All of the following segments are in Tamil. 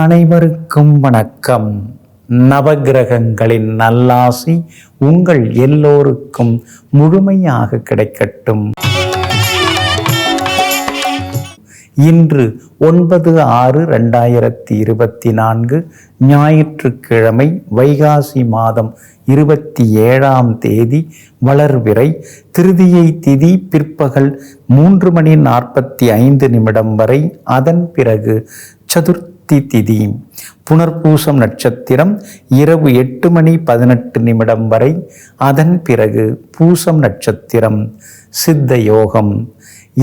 அனைவருக்கும் வணக்கம். நவகிரகங்களின் நல்லாசி உங்கள் எல்லோருக்கும் முழுமையாக கிடைக்கட்டும். இன்று ஒன்பது ஆறு ரெண்டாயிரத்தி இருபத்தி நான்கு ஞாயிற்றுக்கிழமை வைகாசி மாதம் இருபத்தி ஏழாம் தேதி வளர்விறை திருதியை திதி பிற்பகல் மூன்று மணி நாற்பத்தி ஐந்து நிமிடம் வரை அதன் பிறகு சதுர்த்தி திதி. புனர்பூசம் நட்சத்திரம் இரவு எட்டு மணி பதினெட்டு நிமிடம் வரை. அதன் பிறகு பூசம் நட்சத்திரம். சித்த யோகம்.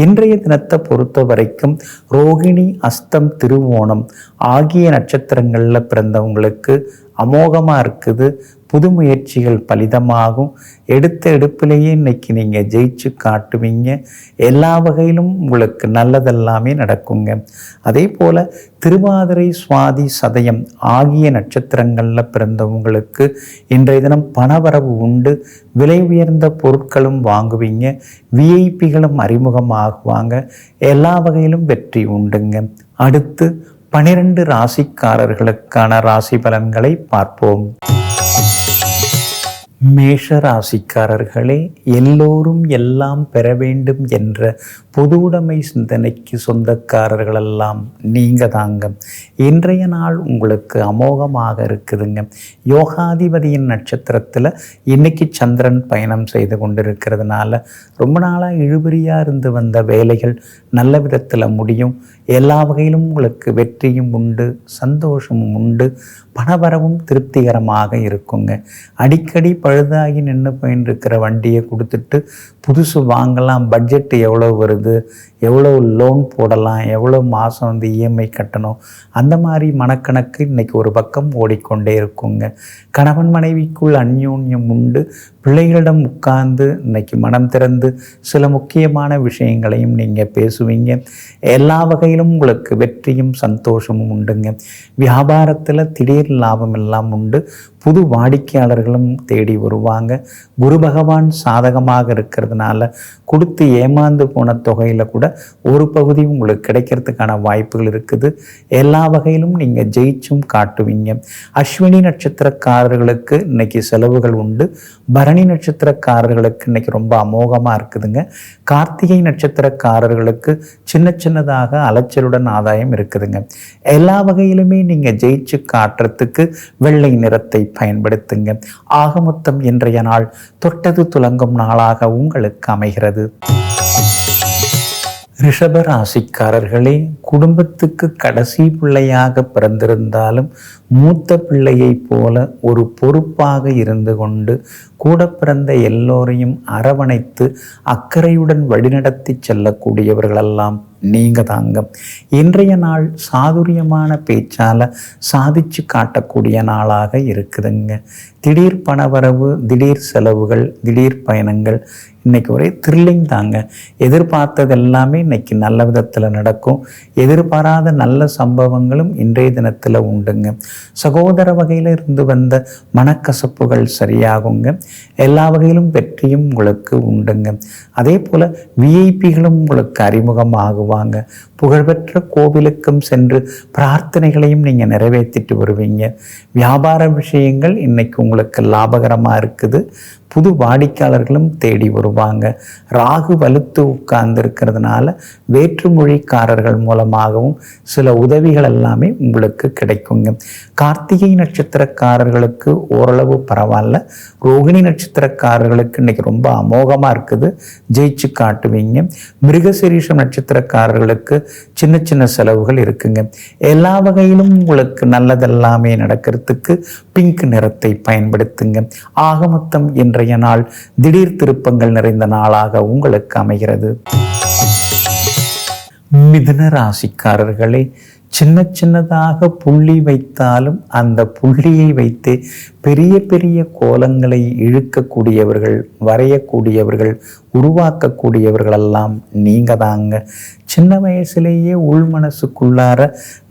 இன்றைய தினத்தை பொறுத்த வரைக்கும் ரோகிணி அஸ்தம் திருவோணம் ஆகிய நட்சத்திரங்களில் பிறந்தவங்களுக்கு அமோகமாக இருக்குது. புது முயற்சிகள் பலிதமாகும். எடுத்த எடுப்பிலேயே இன்னைக்கு நீங்கள் ஜெயிச்சு காட்டுவீங்க. எல்லா வகையிலும் உங்களுக்கு நல்லதெல்லாமே நடக்குங்க. அதே போல் திருவாதிரை சுவாதி சதயம் ஆகிய நட்சத்திரங்களில் பிறந்தவங்களுக்கு இன்றைய தினம் பணவரவு உண்டு. விலை உயர்ந்த பொருட்களும் வாங்குவீங்க. விஐபிகளும் அறிமுகமாகுவாங்க. எல்லா வகையிலும் வெற்றி உண்டுங்க. அடுத்து பனிரெண்டு ராசிக்காரர்களுக்கான ராசி பலன்களை பார்ப்போம். மேஷ ராசிக்காரர்களே எல்லோரும் எல்லாம் பெற வேண்டும் என்ற பொதுவுடைமை சிந்தனைக்கு சொந்தக்காரர்களெல்லாம் நீங்க தாங்க. இன்றைய நாள் உங்களுக்கு அமோகமாக இருக்குதுங்க. யோகாதிபதியின் நட்சத்திரத்தில் இன்னைக்கு சந்திரன் பயணம் செய்து கொண்டிருக்கிறதுனால ரொம்ப நாளாக இழுபறியாக இருந்து வந்த வேலைகள் நல்ல விதத்தில் முடியும். எல்லா வகையிலும் உங்களுக்கு வெற்றியும் உண்டு சந்தோஷமும் உண்டு பணவரவும் திருப்திகரமாக இருக்குங்க. அடிக்கடி பழுதாகி நின்று போயின்னு இருக்கிற வண்டியை கொடுத்துட்டு புதுசு வாங்கலாம் பட்ஜெட் எவ்வளோ வருது எவ்வளோ லோன் போடலாம் எவ்வளோ மாதம் வந்து இஎம்ஐ கட்டணும் அந்த மாதிரி மனக்கணக்கு இன்றைக்கி ஒரு பக்கம் ஓடிக்கொண்டே இருக்குங்க. கணவன் மனைவிக்குள் அந்யோன்யம் உண்டு பிள்ளைகளிடம் உட்கார்ந்து இன்னைக்கு மனம் திறந்து சில முக்கியமான விஷயங்களையும் நீங்கள் பேசுவீங்க. எல்லா வகையிலும் உங்களுக்கு வெற்றியும் சந்தோஷமும் உண்டுங்க. வியாபாரத்தில் திடீர் லாபம் எல்லாம் உண்டு. புது வாடிக்கையாளர்களும் தேடி வருவாங்க. குரு பகவான் சாதகமாக இருக்கிறதுனால கொடுத்து ஏமாந்து போன தொகையில் கூட ஒரு பகுதி உங்களுக்கு கிடைக்கிறதுக்கான வாய்ப்புகள் இருக்குது. எல்லா வகையிலும் நீங்கள் ஜெயிச்சும் காட்டுவீங்க. அஸ்வினி நட்சத்திரக்காரர்களுக்கு இன்னைக்கு செலவுகள் உண்டு. பரணி நட்சத்திரக்காரர்களுக்கு இன்னைக்கு ரொம்ப அமோகமாக இருக்குதுங்க. கார்த்திகை நட்சத்திரக்காரர்களுக்கு சின்ன சின்னதாக அலைச்சலுடன் ஆதாயம் இருக்குதுங்க. எல்லா வகையிலுமே நீங்கள் ஜெயிச்சு காட்டுறதுக்கு வெள்ளை நிறத்தை பயன்படுத்துங்க. ஆகமொத்தம் இன்றைய நாள் தொட்டது துலங்கும் நாளாக உங்களுக்கு அமைகிறது. ரிஷப ராசிக்காரர்களே குடும்பத்துக்கு கடைசி பிள்ளையாக பிறந்திருந்தாலும் மூத்த பிள்ளையைப் போல ஒரு பொறுப்பாக இருந்து கொண்டு கூட பிறந்த எல்லோரையும் அரவணைத்து அக்கறையுடன் வழிநடத்தி செல்லக்கூடியவர்களெல்லாம் நீங்க தாங்க. இன்றைய நாள் சாதுரியமான பேச்சால சாதிச்சு காட்டக்கூடிய நாளாக இருக்குதுங்க. திடீர் பணவரவு திடீர் செலவுகள் திடீர் பயணங்கள் இன்னைக்கு ஒரே த்ரில்லிங் தாங்க. எதிர்பார்த்தது எல்லாமே இன்னைக்கு நல்ல விதத்தில் நடக்கும். எதிர்பாராத நல்ல சம்பவங்களும் இன்றைய தினத்தில் உண்டுங்க. சகோதர வகையில் இருந்து வந்த மனக்கசப்புகள் சரியாகுங்க. எல்லா வகையிலும் வெற்றியும் உங்களுக்கு உண்டுங்க. அதே போல் விஐபிகளும் உங்களுக்கு அறிமுகம் ஆகுவாங்க புகழ்பெற்ற கோவிலுக்கும் சென்று பிரார்த்தனைகளையும் நீங்கள் நிறைவேற்றிட்டு வருவீங்க. வியாபார விஷயங்கள் இன்னைக்கு உங்களுக்கு லாபகரமாக இருக்குது. புது வாடிக்கையாளர்களும் தேடி வருவாங்க. ராகு வலுத்து உட்கார்ந்து இருக்கிறதுனால வேற்றுமொழிக்காரர்கள் மூலமாகவும் சில உதவிகள் எல்லாமே உங்களுக்கு கிடைக்குங்க. கார்த்திகை நட்சத்திரக்காரர்களுக்கு ஓரளவு பரவாயில்ல. ரோகிணி நட்சத்திரக்காரர்களுக்கு இன்னைக்கு ரொம்ப அமோகமாக இருக்குது. ஜெயிச்சு காட்டுவீங்க. மிருகசிரீஷம் நட்சத்திரக்காரர்களுக்கு சின்ன சின்ன செலவுகள் இருக்குங்க. எல்லா வகையிலும் உங்களுக்கு நல்லதெல்லாமே நடக்கிறதுக்கு பிங்க் நிறத்தை பயன்படுத்துங்க. ஆக மொத்தம் இன்றைய நாள் திடீர் திருப்பங்கள் நிறைந்த நாளாக உங்களுக்கு அமைகிறது. மிதுன ராசிக்காரர்களே சின்ன சின்னதாக புள்ளி வைத்தாலும் அந்த புள்ளியை வைத்து பெரிய பெரிய கோலங்களை இழுக்கக்கூடியவர்கள் வரையக்கூடியவர்கள் உருவாக்கக்கூடியவர்களெல்லாம் நீங்கள் தாங்க சின்ன வயசுலேயே உள் மனசுக்குள்ளார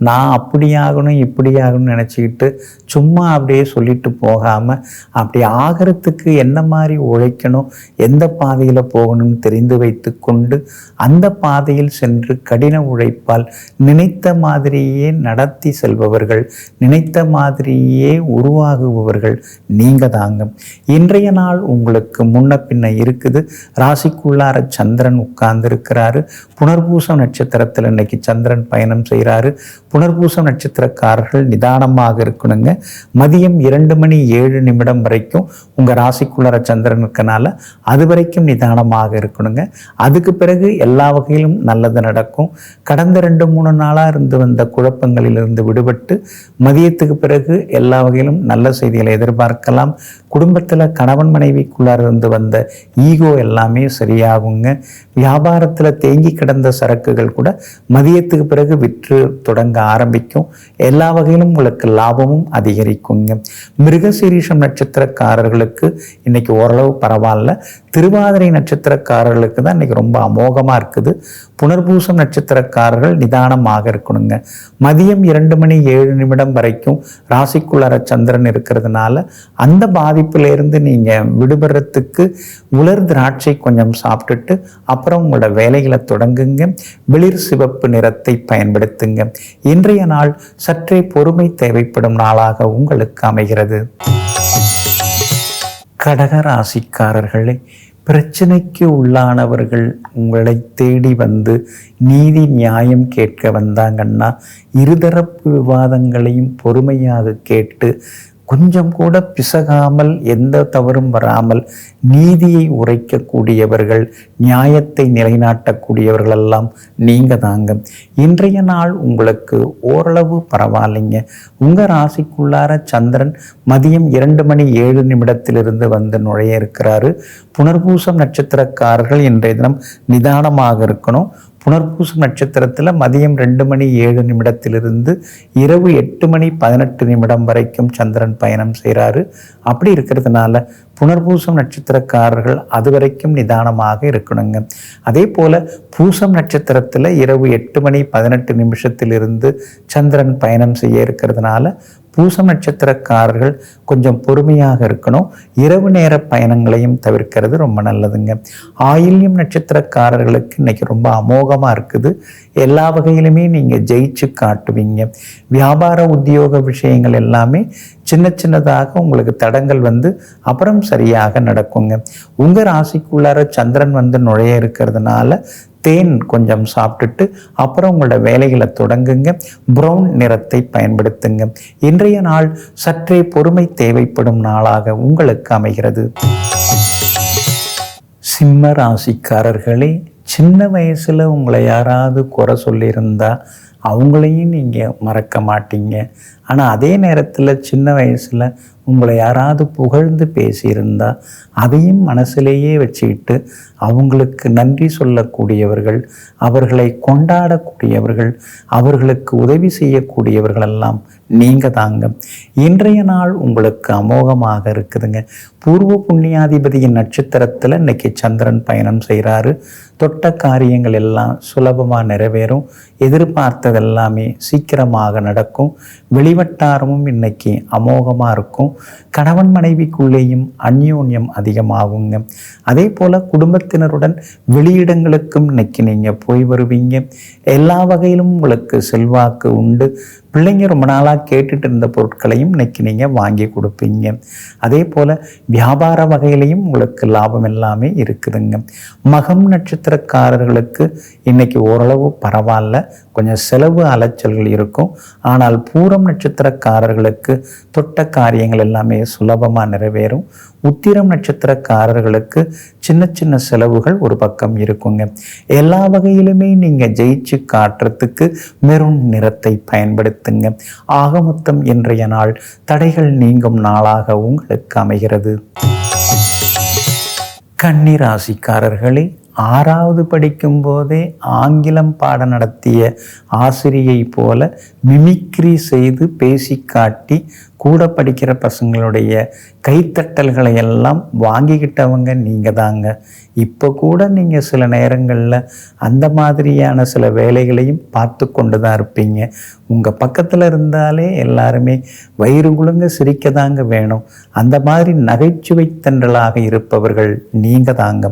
நான் அப்படி ஆகணும் இப்படி ஆகணும்னு நினச்சிக்கிட்டு சும்மா அப்படியே சொல்லிட்டு போகாமல் அப்படி ஆகிறதுக்கு என்ன மாதிரி உழைக்கணும் எந்த பாதையில் போகணும்னு தெரிந்து வைத்து கொண்டு அந்த பாதையில் சென்று கடின உழைப்பால் நினைத்த மாதிரியே நடத்தி செல்பவர்கள் நினைத்த மாதிரியே உருவாகுபவர்கள் நீங்க தாங்க. இன்றைய நாள் உங்களுக்கு முன்ன பின்ன இருக்குது. ராசிக்குள்ளார சந்திரன் உட்கார்ந்து இருக்கிறாரு புனர்பூசம் நட்சத்திரத்தில் இன்னைக்கு சந்திரன் பயணம் செய்கிறாரு புனர்பூசம் நட்சத்திரக்காரர்கள் நிதானமாக இருக்கணுங்க. மதியம் இரண்டு மணி ஏழு நிமிடம் வரைக்கும் உங்கள் ராசிக்குள்ளார சந்திரன் இருக்கனால அது வரைக்கும் நிதானமாக இருக்கணுங்க. அதுக்கு பிறகு எல்லா வகையிலும் நல்லது நடக்கும். கடந்த ரெண்டு மூணு நாளாக இருந்து வந்த குழப்பங்களிலிருந்து விடுபட்டு மதியத்துக்கு பிறகு எல்லா வகையிலும் நல்ல செய்திகளை எதிர்பார்க்கலாம். குடும்பத்தில் கணவன் மனைவிக்குள்ளார இருந்து வந்த ஈகோ எல்லாமே சரியாகுங்க. வியாபாரத்தில் தேங்கி கிடந்த சரக்குகள் கூட மதியத்துக்கு பிறகு விற்று தொடங்க ஆரம்பிக்கும். எல்லா வகையிலும் உங்களுக்கு லாபமும் அதிகரிக்குங்க. மிருகசீரிஷம் நட்சத்திரக்காரர்களுக்கு இன்னைக்கு ஓரளவு பரவாயில்ல. திருவாதிரை நட்சத்திரக்காரர்களுக்கு தான் இன்னைக்கு ரொம்ப அமோகமாக இருக்குது. புனர்பூசம் நட்சத்திரக்காரர்கள் நிதானமாக இருக்கணுங்க. மதியம் இரண்டு மணி ஏழு நிமிடம் வரைக்கும் ராசிக்குள்ளார சந்திரன் இருக்கிறதுனால அந்த பாதி பாதிப்பிலிருந்து நீங்கள் விடுபடுறதுக்கு உலர் திராட்சை கொஞ்சம் சாப்பிட்டுட்டு அப்புறம் உங்களோட வேலைகளை தொடங்குங்க. வெளிர் சிவப்பு நிறத்தை பயன்படுத்துங்க. இன்றைய நாள் சற்றே பொறுமை தேவைப்படும் நாளாக உங்களுக்கு அமைகிறது. கடகராசிக்காரர்களே பிரச்சனைக்கு உள்ளானவர்கள் உங்களை தேடி வந்து நீதி நியாயம் கேட்க வந்தாங்கன்னா இருதரப்பு விவாதங்களையும் பொறுமையாக கேட்டு கொஞ்சம் கூட பிசகாமல் எந்த தவறும் வராமல் நீதியை உரைக்கக்கூடியவர்கள் நியாயத்தை நிலைநாட்டக்கூடியவர்கள் எல்லாம் நீங்க தாங்க. இன்றைய நாள் உங்களுக்கு ஓரளவு பரவாயில்லைங்க. உங்க ராசிக்குள்ளார சந்திரன் மதியம் இரண்டு மணி ஏழு நிமிடத்திலிருந்து வந்து நுழைய இருக்கிறாரு. புனர்பூசம் நட்சத்திரக்காரர்கள் இன்றைய தினம் நிதானமாக இருக்கணும். புனர்பூசம் நட்சத்திரத்தில் மதியம் ரெண்டு மணி ஏழு நிமிடத்திலிருந்து இரவு எட்டு மணி பதினெட்டு நிமிடம் வரைக்கும் சந்திரன் பயணம் செய்கிறாரு அப்படி இருக்கிறதுனால புனர்பூசம் நட்சத்திரக்காரர்கள் அது வரைக்கும் நிதானமாக இருக்கணுங்க. அதே போல் பூசம் நட்சத்திரத்தில் இரவு எட்டு மணி பதினெட்டு நிமிஷத்திலிருந்து சந்திரன் பயணம் செய்ய இருக்கிறதுனால பூச நட்சத்திரக்காரர்கள் கொஞ்சம் பொறுமையாக இருக்கணும். இரவு நேர பயணங்களையும் தவிர்க்கிறது ரொம்ப நல்லதுங்க. ஆயில்யம் நட்சத்திரக்காரர்களுக்கு இன்னைக்கு ரொம்ப அமோகமாக இருக்குது. எல்லா வகையிலுமே நீங்கள் ஜெயிச்சு காட்டுவீங்க. வியாபார உத்தியோக விஷயங்கள் எல்லாமே சின்ன சின்னதாக உங்களுக்கு தடங்கள் வந்து அப்புறம் சரியாக நடக்குங்க. உங்கள் ராசிக்குள்ளார சந்திரன் வந்து நுழைய இருக்கிறதுனால தேன் கொஞ்சம் சாப்பிட்டுட்டு அப்புறம் உங்களோட வேலைகளை தொடங்குங்க. ப்ரௌன் நிறத்தை பயன்படுத்துங்க. இன்றைய நாள் சற்றே பொறுமை தேவைப்படும் நாளாக உங்களுக்கு அமைகிறது. சிம்ம ராசிக்காரர்களே சின்ன வயசில் உங்களை யாராவது குறை சொல்லியிருந்தா அவங்களையும் நீங்கள் மறக்க மாட்டீங்க. ஆனால் அதே நேரத்தில் சின்ன வயசில் உங்களை யாராவது புகழ்ந்து பேசியிருந்தால் அதையும் மனசிலேயே வச்சுக்கிட்டு அவங்களுக்கு நன்றி சொல்லக்கூடியவர்கள் அவர்களை கொண்டாடக்கூடியவர்கள் அவர்களுக்கு உதவி செய்யக்கூடியவர்களெல்லாம் நீங்கள் தாங்க. இன்றைய நாள் உங்களுக்கு அமோகமாக இருக்குதுங்க. பூர்வ புண்ணியாதிபதியின் நட்சத்திரத்தில் இன்னைக்கு சந்திரன் பயணம் செய்கிறாரு தொட்ட காரியங்கள் எல்லாம் சுலபமாக நிறைவேறும். எதிர்பார்த்தது எல்லாமே சீக்கிரமாக நடக்கும். வெளிவட்டாரமும் இன்னைக்கு அமோகமாக இருக்கும். கணவன் மனைவிக்குள்ளேயும் அந்யோன்யம் அதிகமாகுங்க. அதே போல் குடும்பத்தினருடன் வெளியிடங்களுக்கும் இன்னைக்கு நீங்கள் போய் வருவீங்க. எல்லா வகையிலும் உங்களுக்கு செல்வாக்கு உண்டு. பிள்ளைங்க ரொம்ப நாளாக கேட்டுட்டு இருந்த பொருட்களையும் இன்னைக்கு நீங்கள் வாங்கி கொடுப்பீங்க. அதே போல் வியாபார வகையிலையும் உங்களுக்கு லாபம் எல்லாமே இருக்குதுங்க. மகம் நட்சத்திரக்காரர்களுக்கு இன்னைக்கு ஓரளவு பரவாயில்ல. கொஞ்சம் செலவு அலைச்சல்கள் இருக்கும். ஆனால் பூரம் நட்சத்திரக்காரர்களுக்கு தொட்ட காரியங்கள் எல்லாமே சுலபமாக நிறைவேறும். உத்திரம் நட்சத்திரக்காரர்களுக்கு சின்ன சின்ன செலவுகள் ஒரு பக்கம் இருக்குங்க. எல்லா வகையிலுமே நீங்கள் ஜெயிச்சு காட்டுறதுக்கு மெருண் நிறத்தை பயன்படுத்துங்க. ஆக மொத்தம் இன்றைய நாள் தடைகள் நீங்கும் நாளாக உங்களுக்கு அமைகிறது. கன்னிராசிக்காரர்களே ஆறாவது படிக்கும் போதே ஆங்கிலம் பாடம் நடத்திய ஆசிரியை போல மிமிக்ரி செய்து பேசி காட்டி கூட படிக்கிற பசங்களுடைய கைத்தட்டல்களை எல்லாம் வாங்கிக்கிட்டவங்க நீங்கள் தாங்க இப்போ கூட நீங்கள் சில நேரங்களில் அந்த மாதிரியான சில வேலைகளையும் பார்த்து கொண்டு தான் இருப்பீங்க. உங்கள் பக்கத்தில் இருந்தாலே எல்லாருமே வயிறு குழுங்க சிரிக்க தாங்க வேணும். அந்த மாதிரி நகைச்சுவை தென்றலாக இருப்பவர்கள் நீங்கள் தாங்க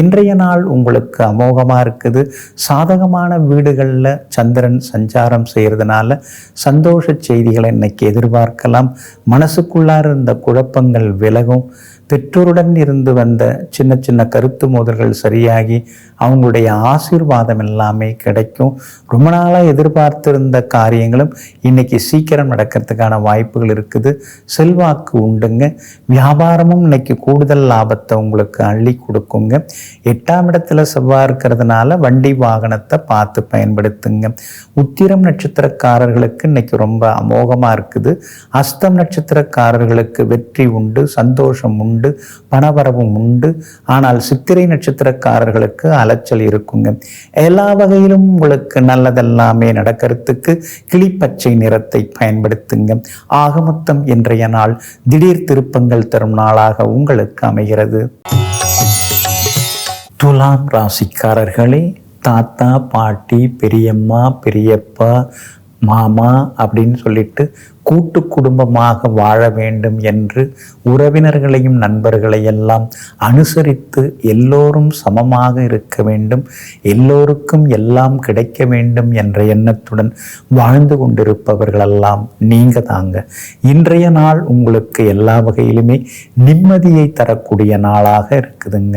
இன்றைய நாள் உங்களுக்கு அமோகமாக இருக்குது. சாதகமான வீடுகளில் சந்திரன் சஞ்சாரம் செய்கிறதுனால சந்தோஷ செய்திகளை இன்னைக்கு எதிர்பார்க்கலாம். மனசுக்குள்ளார இருந்த குழப்பங்கள் விலகும். பெற்றோருடன் இருந்து வந்த சின்ன சின்ன கருத்து மோதல்கள் சரியாகி அவங்களுடைய ஆசீர்வாதம் எல்லாமே கிடைக்கும். ரொம்ப நாளாக எதிர்பார்த்திருந்த காரியங்களும் இன்னைக்கு சீக்கிரம் நடக்கிறதுக்கான வாய்ப்புகள் இருக்குது. செல்வாக்கு உண்டுங்க. வியாபாரமும் இன்னைக்கு கூடுதல் லாபத்தை உங்களுக்கு அள்ளி கொடுக்குங்க. எட்டாம் இடத்துல செவ்வாய் இருக்கிறதுனால வண்டி வாகனத்தை பார்த்து பயன்படுத்துங்க. உத்திரம் நட்சத்திரக்காரர்களுக்கு இன்னைக்கு ரொம்ப அமோகமாக இருக்குது. அஸ்தம் நட்சத்திரக்காரர்களுக்கு வெற்றி உண்டு சந்தோஷம் உண்டு. உண்டு பணவரவும் உண்டு. ஆனால் சித்திரை நட்சத்திரக்காரர்களுக்கு அலைச்சல் இருக்குங்க. எல்லா வகையிலும் உங்களுக்கு நல்லதெல்லாமே நடக்கிறதுக்கு கிளிப்பச்சை நிறத்தை பயன்படுத்துங்க. ஆகமொத்தம் இன்றைய நாள் திடீர் திருப்பங்கள் தரும் நாளாக உங்களுக்கு அமைகிறது. துலாம் ராசிக்காரர்களே தாத்தா பாட்டி பெரியம்மா பெரியப்பா மாமா அப்படின்னு சொல்லிட்டு கூட்டு குடும்பமாக வாழ வேண்டும் என்று உறவினர்களையும் நண்பர்களையெல்லாம் அனுசரித்து எல்லோரும் சமமாக இருக்க வேண்டும் எல்லோருக்கும் எல்லாம் கிடைக்க வேண்டும் என்ற எண்ணத்துடன் வாழ்ந்து கொண்டிருப்பவர்களெல்லாம் நீங்க தாங்க. இன்றைய நாள் உங்களுக்கு எல்லா வகையிலுமே நிம்மதியை தரக்கூடிய நாளாக இருக்குதுங்க.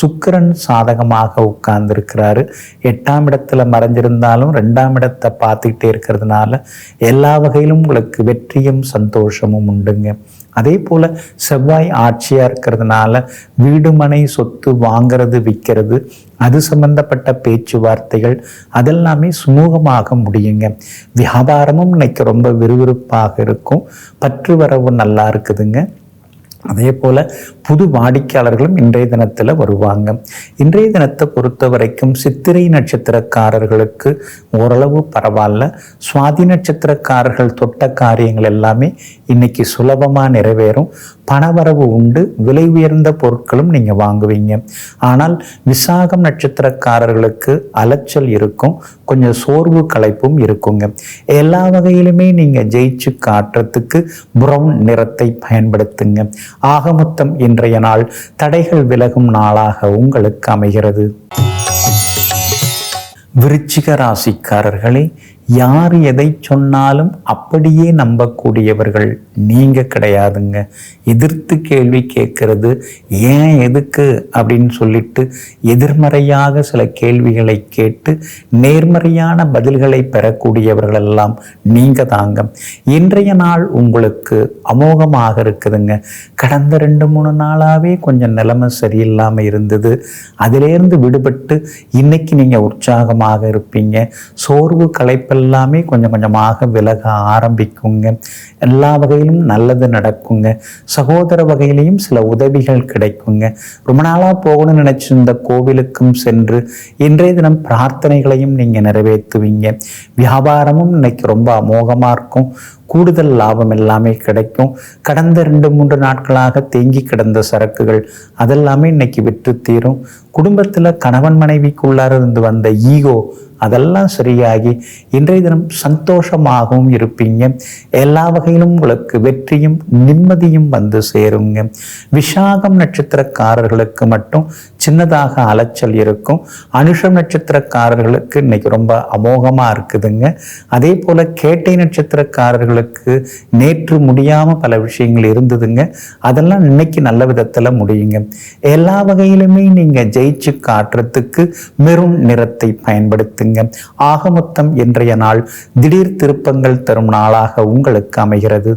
சுக்கரன் சாதகமாக உட்கார்ந்துருக்கிறாரு. எட்டாம் இடத்துல மறைஞ்சிருந்தாலும் ரெண்டாம் இடத்தை பார்த்துக்கிட்டே இருக்கிறதுனால எல்லா வகையிலும் உங்களுக்கு வெற்றியும் சந்தோஷமும் உண்டுங்க. அதே போல செவ்வாய் ஆட்சியா இருக்கிறதுனால வீடுமனை சொத்து வாங்கிறது விற்கிறது அது சம்பந்தப்பட்ட பேச்சுவார்த்தைகள் அதெல்லாமே சுமூகமாக முடியுங்க. வியாபாரமும் இன்னைக்கு ரொம்ப விறுவிறுப்பாக இருக்கும். பற்று வரவு நல்லா இருக்குதுங்க. அதே போல் புது வாடிக்கையாளர்களும் இன்றைய தினத்தில் வருவாங்க. இன்றைய தினத்தை பொறுத்த வரைக்கும் சித்திரை நட்சத்திரக்காரர்களுக்கு ஓரளவு பரவாயில்ல. சுவாதி நட்சத்திரக்காரர்கள் தொட்ட காரியங்கள் எல்லாமே இன்னைக்கு சுலபமாக நிறைவேறும். பணவரவு உண்டு விலை உயர்ந்த பொருட்களும் நீங்கள் வாங்குவீங்க. ஆனால் விசாகம் நட்சத்திரக்காரர்களுக்கு அலைச்சல் இருக்கும் கொஞ்சம் சோர்வு களைப்பும் இருக்குங்க. எல்லா வகையிலுமே நீங்கள் ஜெயிச்சு காட்டுறதுக்கு ப்ரௌன் நிறத்தை பயன்படுத்துங்க. ஆகமொத்தம் இன்றைய நாள் தடைகள் விலகும் நாளாக உங்களுக்கு அமைகிறது. விருச்சிக ராசிக்காரர்களே யார் எதை சொன்னாலும் அப்படியே நம்பக்கூடியவர்கள் நீங்க கிடையாதுங்க. எதிர்த்து கேள்வி கேட்கறது ஏன் எதுக்கு? அப்படின்னு சொல்லிட்டு எதிர்மறையாக சில கேள்விகளை கேட்டு நேர்மறையான பதில்களை பெறக்கூடியவர்கள் எல்லாம் நீங்க தாங்க. இன்றைய நாள் உங்களுக்கு அமோகமாக இருக்குதுங்க. கடந்த ரெண்டு மூணு நாளாவே கொஞ்சம் நிலைமை சரியில்லாமல் இருந்தது. அதிலேருந்து விடுபட்டு இன்னைக்கு நீங்கள் உற்சாகமாக இருப்பீங்க. சோர்வு களைப்பெல்லாம் எல்லாமே கொஞ்சம் கொஞ்சமாக விலக ஆரம்பிக்குங்க. எல்லா வகையிலும் நல்லது நடக்குங்க. சகோதர வகையிலையும் சில உதவிகள் கிடைக்குங்க. ரொம்ப நாளாக போகணும்னு நினைச்சிருந்த கோவிலுக்கும் சென்று இன்றைய தினம் பிரார்த்தனைகளையும் நீங்கள் நிறைவேற்றுவீங்க. வியாபாரமும் இன்னைக்கு ரொம்ப அமோகமாக இருக்கும். கூடுதல் லாபம் எல்லாமே கிடைக்கும். கடந்த ரெண்டு மூன்று நாட்களாக தேங்கி கிடந்த சரக்குகள் அதெல்லாமே இன்னைக்கு விற்று தீரும். குடும்பத்தில் கணவன் மனைவிக்குள்ளார இருந்து வந்த ஈகோ அதெல்லாம் சரியாகி இன்றைய தினம் சந்தோஷமாகவும் இருப்பீங்க. எல்லா வகையிலும் உங்களுக்கு வெற்றியும் நிம்மதியும் வந்து சேருங்க. விஷாகம் நட்சத்திரக்காரர்களுக்கு மட்டும் சின்னதாக அலைச்சல் இருக்கும். அனுஷம் நட்சத்திரக்காரர்களுக்கு இன்னைக்கு ரொம்ப அமோகமாக இருக்குதுங்க. அதே போல் கேட்டை நட்சத்திரக்காரர்களுக்கு நேற்று முடியாமல் பல விஷயங்கள் இருந்ததுங்க. அதெல்லாம் இன்னைக்கு நல்ல விதத்தில் முடியுங்க. எல்லா வகையிலுமே நீங்கள் ஜெயிச்சு காட்டுறதுக்கு மெரூன் நிறத்தை பயன்படுத்துங்க. ஆக மொத்தம் இன்றைய நாள் திடீர் திருப்பங்கள் தரும் நாளாக உங்களுக்கு அமைகிறது.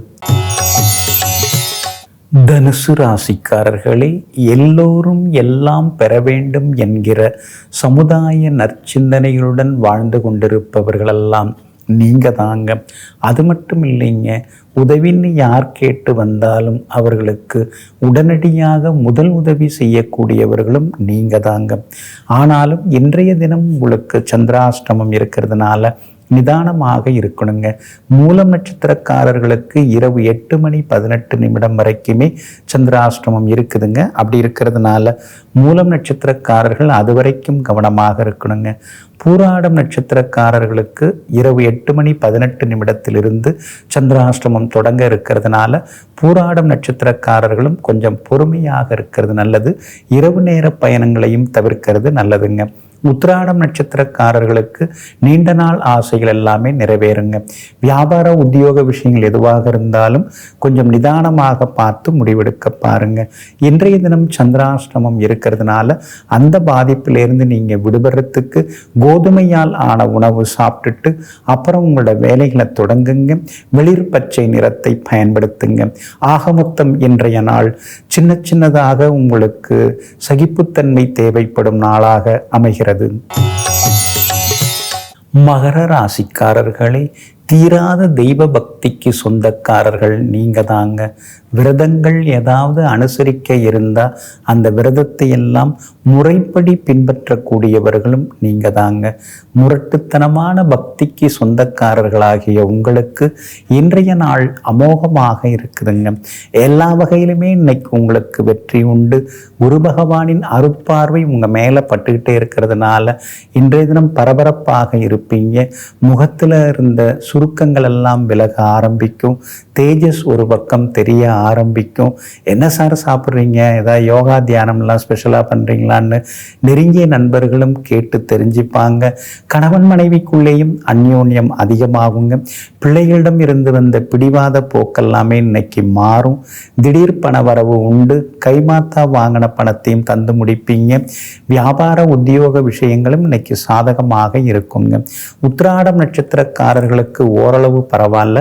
தனுசு ராசிக்காரர்களே எல்லோரும் எல்லாம் பெற வேண்டும் என்கிற சமுதாய நற்சிந்தனைகளுடன் வாழ்ந்து கொண்டிருப்பவர்களெல்லாம் நீங்கள் தாங்க. அது மட்டும் இல்லைங்க உதவின்னு யார் கேட்டு வந்தாலும் அவர்களுக்கு உடனடியாக முதல் உதவி செய்யக்கூடியவர்களும் நீங்கள் தாங்க. ஆனாலும் இன்றைய தினம் உங்களுக்கு சந்திராஷ்டமம் இருக்கிறதுனால நிதானமாக இருக்கணுங்க. மூலம் நட்சத்திரக்காரர்களுக்கு இரவு எட்டு மணி பதினெட்டு நிமிடம் வரைக்குமே சந்திராஷ்டமம் இருக்குதுங்க. அப்படி இருக்கிறதுனால மூலம் நட்சத்திரக்காரர்கள் அது வரைக்கும் கவனமாக இருக்கணுங்க. பூராடம் நட்சத்திரக்காரர்களுக்கு இரவு எட்டு மணி பதினெட்டு நிமிடத்திலிருந்து சந்திராஷ்டமம் தொடங்க இருக்கிறதுனால பூராடம் நட்சத்திரக்காரர்களும் கொஞ்சம் பொறுமையாக இருக்கிறது நல்லது. இரவு நேர பயணங்களையும் தவிர்க்கிறது நல்லதுங்க. உத்திராடம் நட்சத்திரக்காரர்களுக்கு நீண்ட நாள் ஆசைகள் எல்லாமே நிறைவேறுங்க. வியாபார உத்தியோக விஷயங்கள் எதுவாக இருந்தாலும் கொஞ்சம் நிதானமாக பார்த்து முடிவெடுக்க பாருங்க. இன்றைய தினம் சந்திராஷ்டமம் இருக்கிறதுனால அந்த பாதிப்பிலிருந்து நீங்கள் விடுபடுறதுக்கு கோதுமையால் ஆன உணவு சாப்பிட்டுட்டு அப்புறம் உங்களோட வேலைகளை தொடங்குங்க. வெளிர் பச்சை நிறத்தை பயன்படுத்துங்க. ஆகமொத்தம் இன்றைய நாள் சின்ன சின்னதாக உங்களுக்கு சகிப்புத்தன்மை தேவைப்படும் நாளாக அமைகிறது. மகர ராசிக்காரர்களே தீராத தெய்வ பக்திக்கு சொந்தக்காரர்கள் நீங்க தாங்க விரதங்கள் ஏதாவது அனுசரிக்க இருந்தால் அந்த விரதத்தை எல்லாம் முறைப்படி பின்பற்றக்கூடியவர்களும் நீங்க தாங்க. முரட்டுத்தனமான பக்திக்கு சொந்தக்காரர்களாகிய உங்களுக்கு இன்றைய நாள் அமோகமாக இருக்குதுங்க. எல்லா வகையிலுமே இன்னைக்கு உங்களுக்கு வெற்றி உண்டு. குரு பகவானின் அருட்பார்வை உங்க மேலே பட்டுக்கிட்டே இருக்கிறதுனால இன்றைய தினம் பரபரப்பாக இருப்பீங்க. முகத்துல இருந்த சுருக்கங்கள் எல்லாம் விலக ஆரம்பிக்கும். தேஜஸ் ஒரு பக்கம் தெரிய ஆரம்பிக்கும். என்ன சார் சாப்பிட்றீங்க? ஏதாவது யோகா தியானம்லாம் ஸ்பெஷலாக பண்ணுறீங்களான்னு நெருங்கிய நண்பர்களும் கேட்டு தெரிஞ்சுப்பாங்க. கணவன் மனைவிக்குள்ளேயும் அந்யோன்யம் அதிகமாகுங்க. பிள்ளைகளிடம் இருந்து வந்த பிடிவாத போக்கெல்லாமே இன்னைக்கு மாறும். திடீர் பண வரவு உண்டு. கைமாத்தா வாங்கின பணத்தையும் தந்து முடிப்பீங்க. வியாபார உத்தியோக விஷயங்களும் இன்னைக்கு சாதகமாக இருக்குங்க. உத்திராடம் நட்சத்திரக்காரர்களுக்கு ஓரளவு பரவாயில்ல.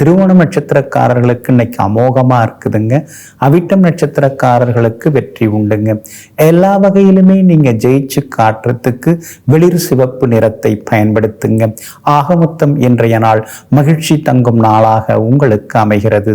திருவோண நட்சத்திரக்காரர்களுக்கு இன்னைக்கு அமோகமாக இருக்குதுங்க. அவிட்டம் நட்சத்திரக்காரர்களுக்கு வெற்றி உண்டுங்க. எல்லா வகையிலுமே நீங்கள் ஜெயிச்சு காட்டுறதுக்கு வெளிர் சிவப்பு நிறத்தை பயன்படுத்துங்க. ஆகமொத்தம் இன்றைய நாள் மகிழ்ச்சி தங்கும் நாளாக உங்களுக்கு அமைகிறது.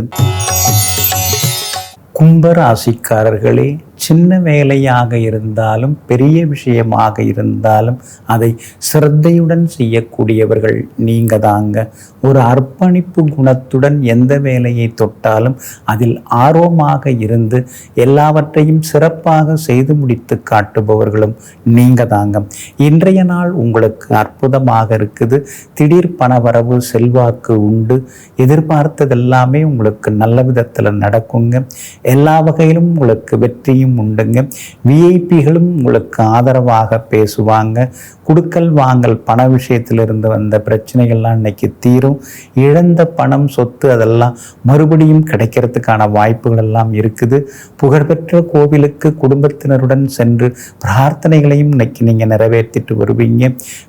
கும்பராசிக்காரர்களே சின்ன வேலையாக இருந்தாலும் பெரிய விஷயமாக இருந்தாலும் அதை சிரத்தையுடன் செய்யக்கூடியவர்கள் நீங்க தாங்க. ஒரு அர்ப்பணிப்பு குணத்துடன் எந்த வேலையை தொட்டாலும் அதில் ஆர்வமாக இருந்து எல்லாவற்றையும் சிறப்பாக செய்து முடித்து காட்டுபவர்களும் நீங்க தாங்க. இன்றைய நாள் உங்களுக்கு அற்புதமாக இருக்குது. திடீர் பணவரவு செல்வாக்கு உண்டு. எதிர்பார்த்ததெல்லாமே உங்களுக்கு நல்ல விதத்தில் நடக்குங்க. எல்லா வகையிலும் உங்களுக்கு வெற்றியும் வசதியும் உண்டுங்க. விஐபிகளும் உங்களுக்கு ஆதரவாக பேசுவாங்க. குடுக்கல் வாங்கல் பண விஷயத்திலிருந்து வந்த பிரச்சனைகள்லாம் இன்னைக்கு தீரும். இழந்த பணம் சொத்து அதெல்லாம் மறுபடியும் கிடைக்கிறதுக்கான வாய்ப்புகள் எல்லாம் இருக்குது. புகழ்பெற்ற கோவிலுக்கு குடும்பத்தினருடன் சென்று பிரார்த்தனைகளையும் இன்னைக்கு நீங்கள் நிறைவேற்றிட்டு வருவீங்க.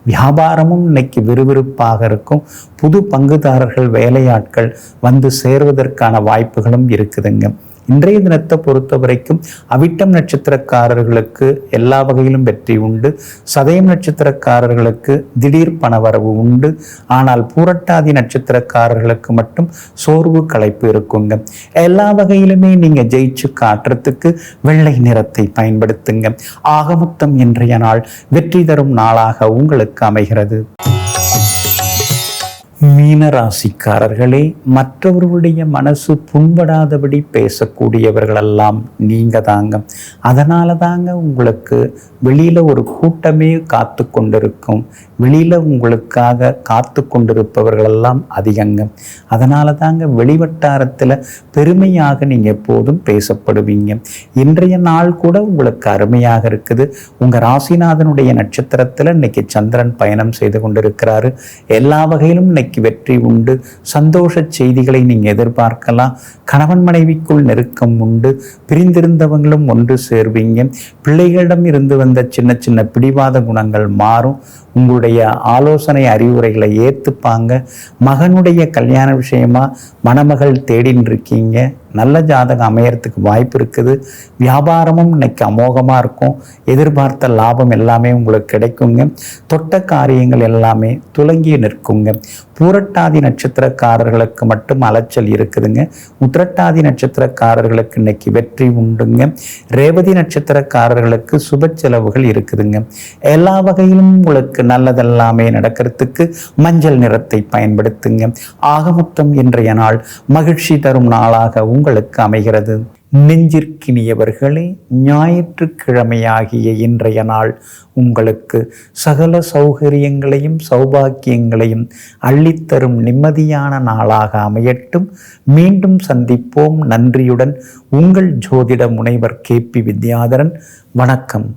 வியாபாரமும் இன்னைக்கு விறுவிறுப்பாக இருக்கும். புது பங்குதாரர்கள் வேலையாட்கள் வந்து சேர்வதற்கான வாய்ப்புகளும் இருக்குதுங்க. இன்றைய தினத்தை பொறுத்த வரைக்கும் அவிட்டம் நட்சத்திரக்காரர்களுக்கு எல்லா வகையிலும் வெற்றி உண்டு. சதயம் நட்சத்திரக்காரர்களுக்கு திடீர் பணவரவு உண்டு. ஆனால் பூரட்டாதி நட்சத்திரக்காரர்களுக்கு மட்டும் சோர்வு களைப்பு இருக்குங்க. எல்லா வகையிலுமே நீங்க ஜெயிச்சு காட்டுறதுக்கு வெள்ளை நிறத்தை பயன்படுத்துங்க. ஆகமொத்தம் இன்றைய நாள் வெற்றி தரும் நாளாக உங்களுக்கு அமைகிறது. மீனராசிக்காரர்களே மற்றவர்களுடைய மனசு புண்படாதபடி பேசக்கூடியவர்களெல்லாம் நீங்கள் தாங்க. அதனால தாங்க உங்களுக்கு வெளியில் ஒரு கூட்டமே காத்து கொண்டிருக்கும் வெளியில உங்களுக்காக காத்து கொண்டிருப்பவர்களெல்லாம் அதிகங்க அதனால தாங்க வெளிவட்டாரத்தில் பெருமையாக நீங்க எப்போதும் பேசப்படுவீங்க. இன்றைய நாள் கூட உங்களுக்கு அருமையாக இருக்குது. உங்க ராசிநாதனுடைய நட்சத்திரத்தில் இன்னைக்கு சந்திரன் பயணம் செய்து கொண்டிருக்கிறாரு. எல்லா வகையிலும் இன்னைக்கு இன்னைக்கு வெற்றி உண்டு. சந்தோஷ செய்திகளை நீங்கள் எதிர்பார்க்கலாம். கணவன் மனைவிக்குள் நெருக்கம் உண்டு. பிரிந்திருந்தவங்களும் ஒன்று சேர்வீங்க. பிள்ளைகளிடம் இருந்து வந்த சின்ன சின்ன பிடிவாத குணங்கள் மாறும். உங்களுடைய ஆலோசனை அறிவுரைகளை ஏற்றுப்பாங்க மகனுடைய கல்யாண விஷயமா மணமகள் தேடின்னு இருக்கீங்க நல்ல ஜாதகம் அமையறதுக்கு வாய்ப்பு இருக்குது. வியாபாரமும் இன்னைக்கு அமோகமாக இருக்கும். எதிர்பார்த்த லாபம் எல்லாமே உங்களுக்கு கிடைக்குங்க. தொட்ட காரியங்கள் எல்லாமே துலங்கி நிற்குங்க. பூரட்டாதி நட்சத்திரக்காரர்களுக்கு மட்டும் அலைச்சல் இருக்குதுங்க. உத்திரட்டாதி நட்சத்திரக்காரர்களுக்கு இன்னைக்கு வெற்றி உண்டுங்க. ரேவதி நட்சத்திரக்காரர்களுக்கு சுப செலவுகள் இருக்குதுங்க. எல்லா வகையிலும் உங்களுக்கு நல்லதெல்லாமே நடக்கிறதுக்கு மஞ்சள் நிறத்தை பயன்படுத்துங்க. ஆகமொத்தம் இன்றைய நாள் மகிழ்ச்சி தரும் நாளாக உங்களுக்கு அமைகிறது. நெஞ்சிற்கினியவர்களே ஞாயிற்றுக்கிழமையாகிய இன்றைய நாள் உங்களுக்கு சகல சௌகரியங்களையும் சௌபாக்கியங்களையும் அள்ளித்தரும் நிம்மதியான நாளாக அமையட்டும். மீண்டும் சந்திப்போம். நன்றியுடன் உங்கள் ஜோதிட முனைவர் கே பி வித்யாதரன். வணக்கம்.